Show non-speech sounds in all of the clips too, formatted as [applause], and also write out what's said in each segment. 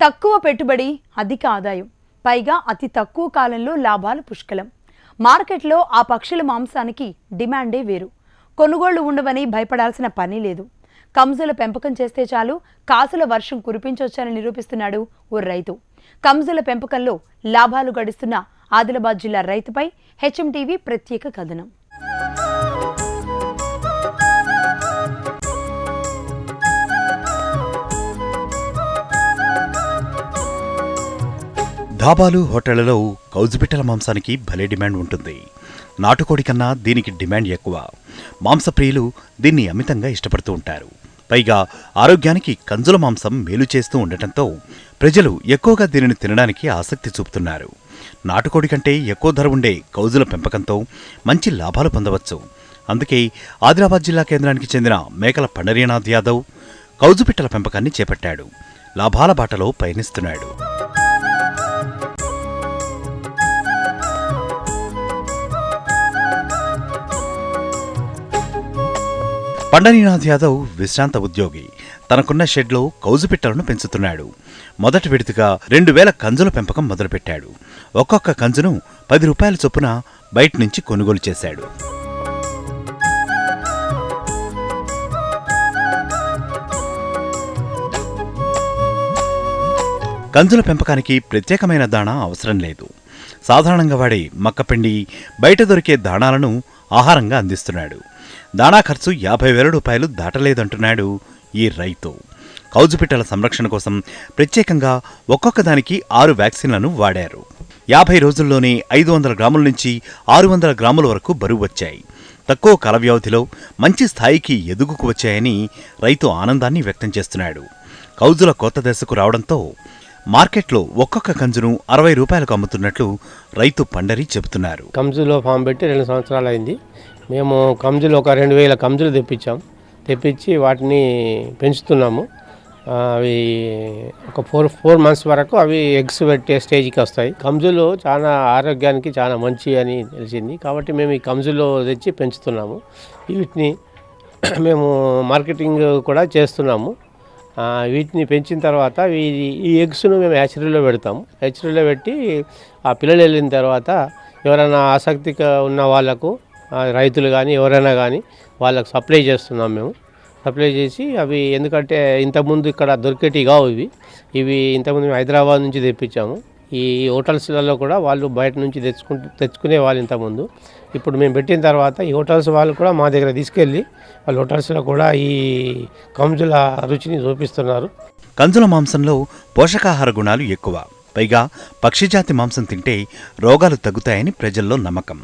తక్కువ పెట్టుబడి అధిక ఆదాయం. పైగా అతి తక్కువ కాలంలో లాభాలు పుష్కలం. మార్కెట్లో ఆ పక్షుల మాంసానికి డిమాండే వేరు. కొనుగోళ్ళు ఉండవని భయపడాల్సిన పని లేదు. కంజుల పెంపకం చేస్తే చాలు కాసుల వర్షం కురిపించొచ్చని నిరూపిస్తున్నాడు ఓ రైతు. కంజుల పెంపకంలో లాభాలు గడిస్తున్న ఆదిలాబాద్ జిల్లా రైతుపై హెచ్ఎంటీవీ ప్రత్యేక కథనం. ధాబాలు హోటళ్ళలో కౌజుపిట్టల మాంసానికి భలే డిమాండ్ ఉంటుంది. నాటుకోడి కన్నా దీనికి డిమాండ్ ఎక్కువ. మాంసప్రియులు దీన్ని అమితంగా ఇష్టపడుతూ ఉంటారు. పైగా ఆరోగ్యానికి కంజుల మాంసం మేలు చేస్తూ ఉండటంతో ప్రజలు ఎక్కువగా దీనిని తినడానికి ఆసక్తి చూపుతున్నారు. నాటుకోడి కంటే ఎక్కువ ధర ఉండే కౌజుల పెంపకంతో మంచి లాభాలు పొందవచ్చు. అందుకే ఆదిలాబాద్ జిల్లా కేంద్రానికి చెందిన మేకల పండరీనాథ్ యాదవ్ కౌజుపిట్టల పెంపకాన్ని చేపట్టాడు. లాభాల బాటలో పయనిస్తున్నాడు. పండనీనాథ్ యాదవ్ విశ్రాంత ఉద్యోగి. తనకున్న షెడ్లో కౌజుపిట్టలను పెంచుతున్నాడు. మొదటి విడతగా రెండు వేల కంజుల పెంపకం మొదలుపెట్టాడు. ఒక్కొక్క కంజును పది రూపాయల చొప్పున బయట నుంచి కొనుగోలు చేశాడు. కంజుల పెంపకానికి ప్రత్యేకమైన దాణా అవసరం లేదు. సాధారణంగా వాడే మక్కపిండి బయట దొరికే దాణాలను ఆహారంగా అందిస్తున్నాడు. దాణా ఖర్చు యాభై వేల రూపాయలు దాటలేదంటున్నాడు ఈ రైతు. కౌజుపిట్టల సంరక్షణ కోసం ప్రత్యేకంగా ఒక్కొక్క దానికి ఆరు వ్యాక్సిన్లను వాడారు. యాభై రోజుల్లోనే ఐదు వందల గ్రాముల నుంచి ఆరు వందల గ్రాముల వరకు బరువు వచ్చాయి. తక్కువ కాల వ్యవధిలో మంచి స్థాయికి ఎదుగుకు వచ్చాయని రైతు ఆనందాన్ని వ్యక్తం చేస్తున్నాడు. కౌజుల కొత్త దశకు రావడంతో మార్కెట్లో ఒక్కొక్క కంజును అరవై రూపాయలకు అమ్ముతున్నట్లు రైతు పండరి చెబుతున్నారు. కంజులో ఫామ్ పెట్టి రెండు సంవత్సరాలు అయింది. మేము కంజులు ఒక రెండు వేల కంజులు తెప్పించాం. తెప్పించి వాటిని పెంచుతున్నాము. అవి ఒక ఫోర్ ఫోర్ మంత్స్ వరకు అవి ఎగ్స్ పెట్టే స్టేజ్కి వస్తాయి. కంజులు చాలా ఆరోగ్యానికి చాలా మంచి అని తెలిసింది. కాబట్టి మేము ఈ కంజులు తెచ్చి పెంచుతున్నాము. వీటిని [clears throat] మేము మార్కెటింగ్ కూడా చేస్తున్నాము. వీటిని పెంచిన తర్వాత ఈ ఈ ఎగ్స్ను మేము హ్యాచరీలో పెడతాము. హ్యాచరీలో పెట్టి ఆ పిల్లలు వెళ్ళిన తర్వాత ఎవరైనా ఆసక్తిగా ఉన్న వాళ్ళకు రైతులు కానీ ఎవరైనా కానీ వాళ్ళకు సప్లై చేస్తున్నాం మేము. సప్లై చేసి అవి ఎందుకంటే ఇంతకుముందు ఇక్కడ దొరికేటివి కావు ఇవి. ఇవి ఇంతకుముందు మేము హైదరాబాద్ నుంచి తెప్పించాము. ఈ హోటల్స్లలో కూడా వాళ్ళు బయట నుంచి తెచ్చుకుంటూ తెచ్చుకునే వాళ్ళు ఇంతకుముందు. ఇప్పుడు మేము పెట్టిన తర్వాత ఈ హోటల్స్ వాళ్ళు కూడా మా దగ్గర తీసుకెళ్ళి వాళ్ళు హోటల్స్లో కూడా ఈ కంజుల రుచిని చూపిస్తున్నారు. కంజుల మాంసంలో పోషకాహార గుణాలు ఎక్కువ. పైగా పక్షిజాతి మాంసం తింటే రోగాలు తగ్గుతాయని ప్రజల్లో నమ్మకం.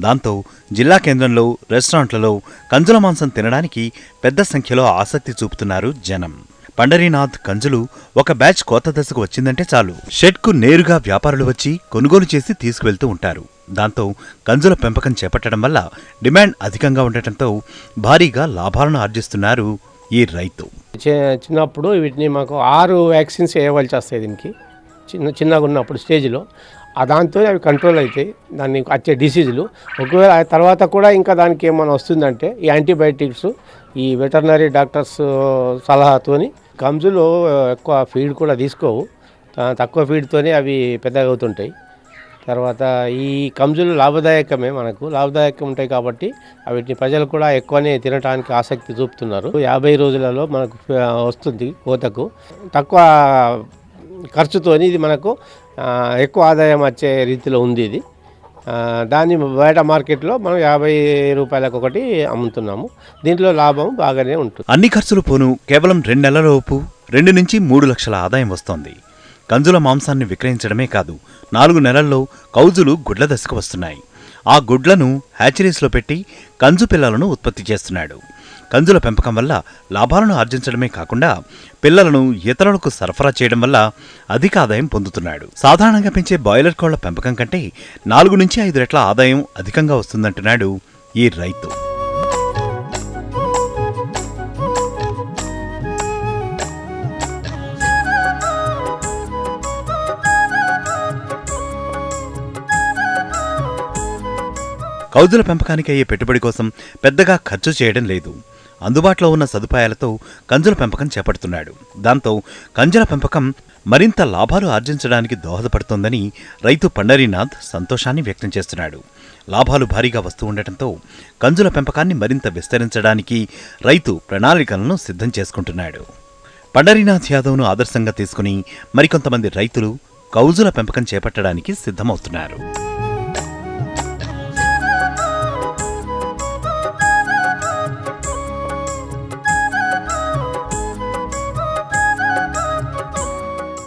దాంతో జిల్లా కేంద్రంలో రెస్టారెంట్లలో కంజుల మాంసం తినడానికి పెద్ద సంఖ్యలో ఆసక్తి చూపుతున్నారు జనం. పండరీనాథ్ కంజులు ఒక బ్యాచ్ కోత దశకు వచ్చిందంటే చాలు. షెడ్కు నేరుగా వ్యాపారులు వచ్చి కొనుగోలు చేసి తీసుకువెళ్తూ ఉంటారు. దాంతో కంజుల పెంపకం చేపట్టడం వల్ల డిమాండ్ అధికంగా ఉండటంతో భారీగా లాభాలను ఆర్జిస్తున్నారు ఈ రైతు. చిన్నప్పుడు వీటిని మాకు ఆరు వ్యాక్సిన్స్ వేయవలసి వస్తాయి దీనికి. చిన్న చిన్నగా ఉన్నప్పుడు స్టేజ్లో. ఆ దాంతో అవి కంట్రోల్ అవుతాయి. దాన్ని వచ్చే డిసీజులు ఒకవేళ ఆ తర్వాత కూడా ఇంకా దానికి ఏమైనా వస్తుందంటే ఈ యాంటీబయాటిక్స్ ఈ వెటర్నరీ డాక్టర్స్ సలహాతోని కంజులు ఎక్కువ ఫీడ్ కూడా తీసుకోవు. తక్కువ ఫీడ్తోనే అవి పెద్దగా అవుతుంటాయి తర్వాత ఈ కంజులు లాభదాయకమే మనకు. లాభదాయకం ఉంటాయి కాబట్టి వీటిని ప్రజలు కూడా ఎక్కువనే తినడానికి ఆసక్తి చూపుతున్నారు. యాభై రోజులలో మనకు వస్తుంది కోతకు. తక్కువ ఖర్చుతోని ఇది మనకు ఎక్కువ ఆదాయం వచ్చే రీతిలో ఉంది ఇది. దాన్ని బయట మార్కెట్లో మనం యాభై రూపాయలకు ఒకటి అమ్ముతున్నాము. దీంట్లో లాభం బాగానే ఉంటుంది. అన్ని ఖర్చులు పోను కేవలం రెండు నెలలలోపు రెండు నుంచి మూడు లక్షల ఆదాయం వస్తోంది. కంజుల మాంసాన్ని విక్రయించడమే కాదు నాలుగు నెలల్లో కౌజులు గుడ్ల దశకు వస్తున్నాయి. ఆ గుడ్లను హ్యాచరీస్లో పెట్టి కంజు పిల్లలను ఉత్పత్తి చేస్తున్నాడు. కంజుల పెంపకం వల్ల లాభాలను ఆర్జించడమే కాకుండా పిల్లలను ఇతరులకు సరఫరా చేయడం వల్ల అధిక ఆదాయం పొందుతున్నాడు. సాధారణంగా పెంచే బాయిలర్ కోళ్ళ పెంపకం కంటే నాలుగు నుంచి ఐదు రెట్ల ఆదాయం అధికంగా వస్తుందంటున్నాడు ఈ రైతు. కౌజుల పెంపకానికి అయ్యే పెట్టుబడి కోసం పెద్దగా ఖర్చు చేయడం లేదు. అందుబాటులో ఉన్న సదుపాయాలతో కంజుల పెంపకం చేపడుతున్నాడు. దాంతో కంజుల పెంపకం మరింత లాభాలు ఆర్జించడానికి దోహదపడుతోందని రైతు పండరీనాథ్ సంతోషాన్ని వ్యక్తం చేస్తున్నాడు. లాభాలు భారీగా వస్తూ ఉండటంతో కంజుల పెంపకాన్ని మరింత విస్తరించడానికి రైతు ప్రణాళికలను సిద్ధం చేసుకుంటున్నాడు. పండరీనాథ్ యాదవ్ను ఆదర్శంగా తీసుకుని మరికొంతమంది రైతులు కౌజుల పెంపకం చేపట్టడానికి సిద్ధమవుతున్నారు.